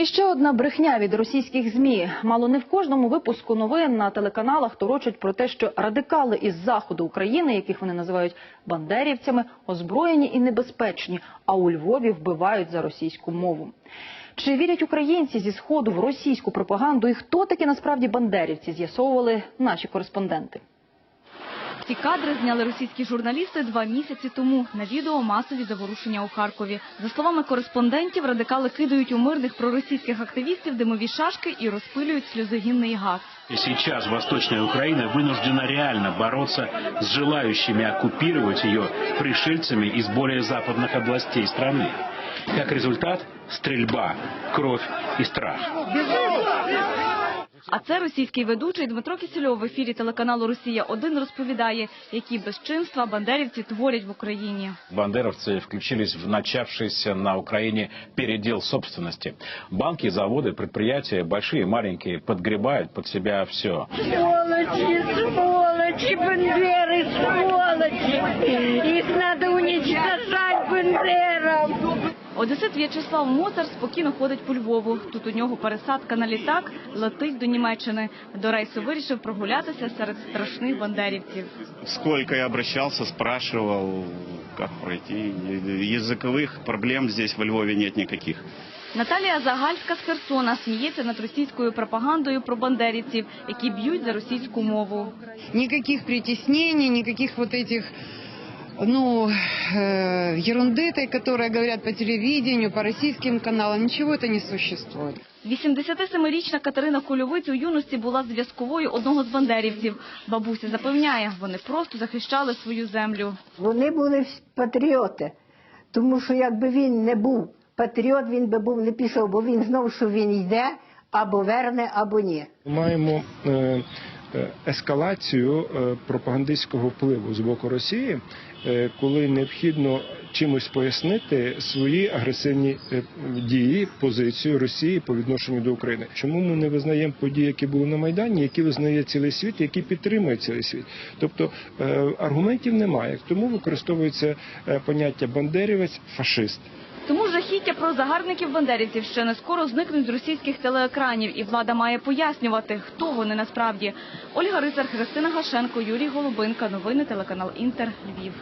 І ще одна брехня від російських змі. Мало не в кожному випуску новин на телеканалах торочать про те, що радикали із заходу України, яких вони називають бандерівцями, озброєні і небезпечні, а у Львові вбивають за російську мову. Чи вірять українці зі сходу в російську пропаганду і хто такі насправді бандерівці, з'ясовували наші кореспонденти. Ці кадри зняли російські журналісти два місяці тому. На відео масові заворушення у Харкові. За словами кореспондентів, радикали кидають у мирних проросійських активістів димові шашки і розпилюють сльозогінний газ. И сейчас Восточная Украина вынуждена реально бороться с желающими оккупировать ее пришельцами из более западных областей страны. Как результат – стрельба, кровь и страх. А це російський ведучий Дмитро Кісельов в ефірі телеканалу Росія 1 розповідає, які безчинства бандерівці творять в Україні. Бандеровцы включились в начавшийся на Украине передел собственности. Банки, заводы, предприятия, большие и маленькие, подгребают под себя все. Сволочи, сволочи, бандеры, сволочи! Одесит В'ячеслав Моцар спокійно ходить по Львову. Тут у нього пересадка на літак летить до Німеччини. До рейсу вирішив прогулятися серед страшних бандерівців. Сколько я обращался, спрашивал, как пройти. Языковых проблем здесь во Львове нет никаких. Наталія Загальська з Херсона сміється над російською пропагандою про бандерівців, які б'ють за російську мову. никаких притеснений, никаких вот этих ну, э, ерунды, этой, которые говорят по телевидению, по российским каналам, ничего это не существует. 87-річна Катерина Кульовиць у юності була зв'язковою одного з бандерівців. Бабуся запевняє, вони просто захищали свою землю. Вони були всі патріоти, тому що якби він не був патріот, він би був не пішов, бо він знав, що він йде або верне, або ні. Маємо е, е, ескалацію е, пропагандистського впливу з боку Росії, е, коли необхідно чимось пояснити свої агресивні е, дії, позицію Росії по відношенню до України. Чому ми не визнаємо події, які були на Майдані, які визнає цілий світ, які підтримує цілий світ? Тобто е, аргументів немає, тому використовується е, поняття бандерівець, фашист. Жахіття про загарбників бандерівців ще не скоро зникнуть з російських телеекранів, і влада має пояснювати, хто вони насправді. Ольга Рицар, Христина Гашенко, Юрій Голубинка. Новини телеканал Інтер. Львів.